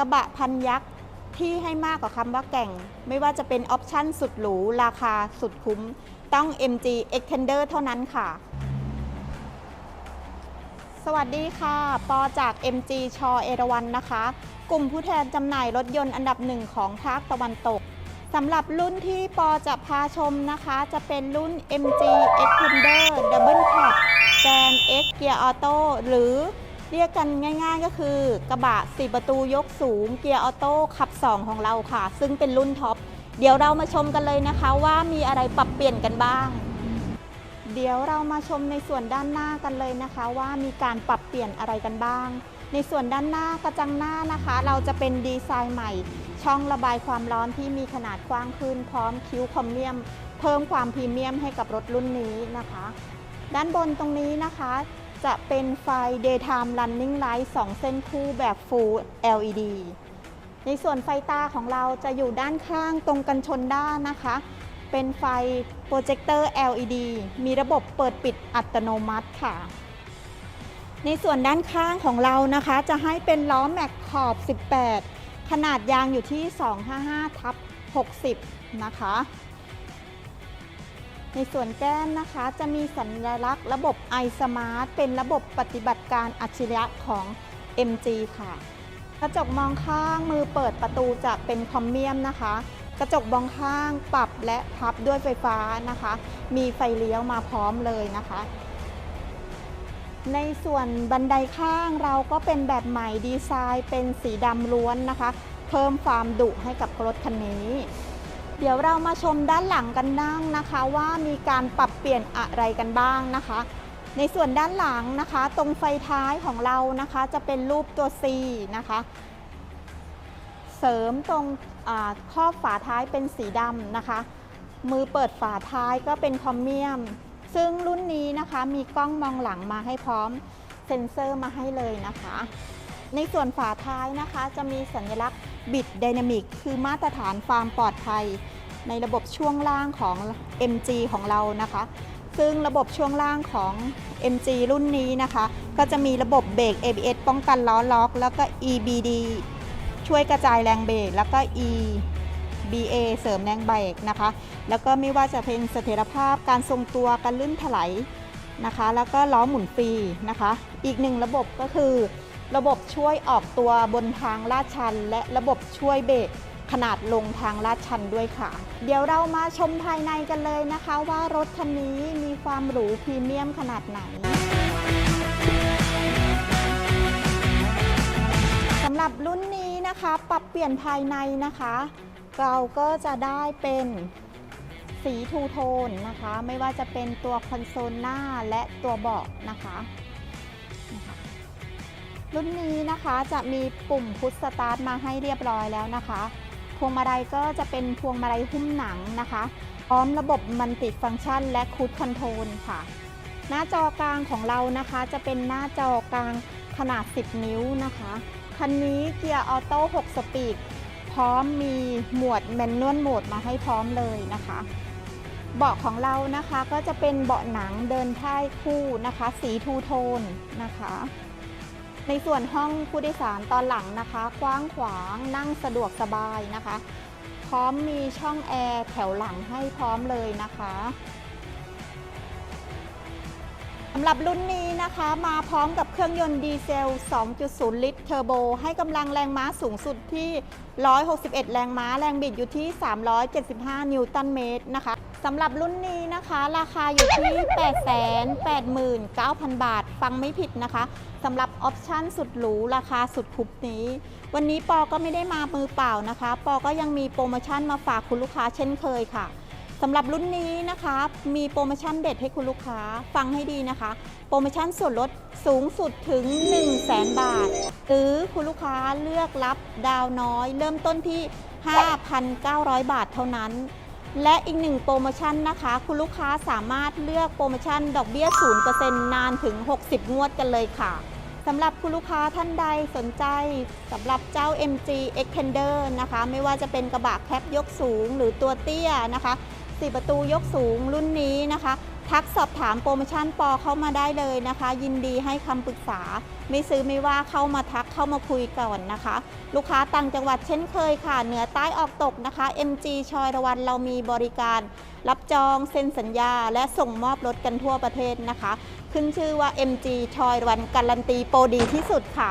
ระบะพันยักษ์ที่ให้มากกว่าคำว่าแก่ง ไม่ว่าจะเป็นออปชั่นสุดหรู ราคาสุดคุ้ม ต้อง MG Extender เท่านั้นค่ะ สวัสดีค่ะ ปอจาก MG ชอเอราวันนะคะ กลุ่มผู้แทนจำหน่ายรถยนต์อันดับหนึ่งของภาคตะวันตกสำหรับรุ่นที่ปอจะพาชมนะคะ จะเป็นรุ่น MG Extender Double Cab Grand X Gear Auto หรือ เรียกกันง่าย ๆ ก็คือกระบะ4ประตูยกสูง เกียร์ออโต้ขับ 2 ของเราค่ะ ซึ่งเป็นรุ่นท็อป เดี๋ยวเรามาชมกันเลยนะคะว่ามีอะไรปรับเปลี่ยนกันบ้าง เดี๋ยวเรามาชมในส่วนด้านหน้ากันเลยนะคะ ว่ามีการปรับเปลี่ยนอะไรกันบ้าง ในส่วนด้านหน้ากระจังหน้านะคะ เราจะเป็นดีไซน์ใหม่ ช่องระบายความร้อนที่มีขนาดกว้างขึ้นพร้อมคิ้วคอมเมียม เพิ่มความพรีเมียมให้กับรถรุ่นนี้นะคะ ด้านบนตรงนี้นะคะ จะเป็นไฟ daytime running light 2 เส้นคู่แบบ full LED ในส่วนไฟตาของเราจะอยู่ด้านข้างตรงกันชนด้านนะคะ เป็นไฟโปรเจคเตอร์ LED มีระบบเปิดปิดอัตโนมัติค่ะ ในส่วนด้านข้างของเรานะคะ จะให้เป็นล้อแม็กขอบ 18 ขนาดยางอยู่ที่ 255ทับ60 นะคะ ในส่วนแก้มนะคะจะมีสัญลักษณ์ระบบ iSmart เป็นระบบปฏิบัติการอัจฉริยะของ MG ค่ะ กระจกมองข้างมือเปิดประตูจะเป็นคอมเมียมนะคะ กระจกมองข้างปรับและพับด้วยไฟฟ้านะคะ มีไฟเลี้ยวมาพร้อมเลยนะคะ ในส่วนบันไดข้างเราก็เป็นแบบใหม่ดีไซน์เป็นสีดำล้วนนะคะ เพิ่มความดุให้กับรถคันนี้ เดี๋ยวเรามาชมด้านหลังกันบ้างนะคะ ว่ามีการปรับเปลี่ยนอะไรกันบ้างนะคะ ในส่วนด้านหลังนะคะ ตรงไฟท้ายของเรานะคะ จะเป็นรูปตัว C นะคะ เสริมตรงครอบฝาท้ายเป็นสีดำนะคะ มือเปิดฝาท้ายก็เป็นคอมเมียม ซึ่งรุ่นนี้นะคะมีกล้องมองหลังมาให้พร้อมเซ็นเซอร์มาให้เลยนะคะ ในส่วนฝาท้ายนะคะจะมีสัญลักษณ์บิดไดนามิกคือมาตรฐานความปลอดภัย ในระบบช่วงล่างของ MG ของเรานะคะ ซึ่งระบบช่วงล่างของ MG รุ่นนี้นะคะ ก็จะมีระบบเบรก ABS ป้องกันล้อล็อก แล้วก็ EBD ช่วยกระจายแรงเบรกแล้วก็ EBA เสริมแรงเบรกนะคะ แล้วก็ไม่ว่าจะเป็นเสถียรภาพการทรงตัวการลื่นถลายนะคะ แล้วก็ล้อหมุนฟรีนะคะ อีกหนึ่งระบบก็คือ ระบบช่วยออกตัวบนทางลาดชัน และระบบช่วยเบรก ขนาดลงทางลาดชันด้วยค่ะ เดี๋ยวเรามาชมภายในกันเลยนะคะ ว่ารถคันนี้มีความหรูพรีเมียมขนาดไหนสำหรับรุ่นนี้นะคะ ปรับเปลี่ยนภายในนะคะ เราก็จะได้เป็นสีทูโทนนะคะ ไม่ว่าจะเป็นตัวคอนโซลหน้าและตัวเบาะนะคะรุ่นนี้นะคะจะมีปุ่มพุชสตาร์ทมาให้เรียบร้อยแล้วนะคะ พวงมาลัยก็จะเป็นพวงมาลัยหุ้มหนังนะคะ พร้อมระบบมันติฟังก์ชันและคูดคอนโทรลค่ะ หน้าจอกลางของเรานะคะ จะเป็นหน้าจอกลางขนาด 10 นิ้วนะคะ คันนี้เกียร์ออโต้ 6 สปีด พร้อมมีหมวดแมนนวลโหมดมาให้พร้อมเลยนะคะเบาะของเรานะคะก็จะเป็นเบาะหนังเดินท้ายคู่นะคะ สีทูโทนนะคะ ในส่วนห้องผู้โดยสารตอนหลังนะคะกว้างขวางนั่งสะดวกสบายนะคะ พร้อมมีช่องแอร์แถวหลังให้พร้อมเลยนะคะสำหรับรุ่นนี้นะคะมาพร้อมกับเครื่องยนต์ดีเซล 2.0 ลิตรเทอร์โบ ให้กำลังแรงม้าสูงสุดที่ 161 แรงม้า แรงบิดอยู่ที่ 375 นิวตันเมตรนะคะสำหรับรุ่นนี้นะคะ ราคาอยู่ที่ 889,000 บาท ฟังไม่ผิดนะคะสำหรับออปชั่นสุดหรูราคาสุดคุ้มนี้ วันนี้ปอก็ไม่ได้มามือเปล่านะคะ ปอก็ยังมีโปรโมชั่นมาฝากคุณลูกค้าเช่นเคยค่ะสำหรับรุ่นนี้นะคะ มีโปรโมชั่นเด็ดให้คุณลูกค้าฟังให้ดีนะคะ โปรโมชั่นส่วนลดสูงสุดถึง 1 0 0 0 0แบาท หรือคุณลูกค้าเลือกรับดาวน้อย เริ่มต้นที่ 5,900 บาทเท่านั้น และอีกหนึ่งโปรโมชั่นนะคะ คุณลูกค้าสามารถเลือกโปรโมชั่นดอกเบี้ย 0%นานถึง 60 งวดกันเลยค่ะสำหรับคุณลูกค้าท่านใดสนใจสำหรับเจ้า MG Extender นะคะ ไม่ว่าจะเป็นกระบะแคปยกสูงหรือตัวเตี้ยนะคะ 4 ประตูยกสูงรุ่นนี้นะคะ ทักสอบถามโปรโมชั่นปอเข้ามาได้เลยนะคะ ยินดีให้คำปรึกษา ไม่ซื้อไม่ว่าเข้ามาทักเข้ามาคุยก่อนนะคะ ลูกค้าต่างจังหวัดเช่นเคยค่ะ เหนือใต้ออกตกนะคะ MG ชอยระวันเรามีบริการ รับจองเซ็นสัญญา และส่งมอบรถกันทั่วประเทศนะคะ ขึ้นชื่อว่า MG ชอยระวันการันตีโปรดีที่สุดค่ะ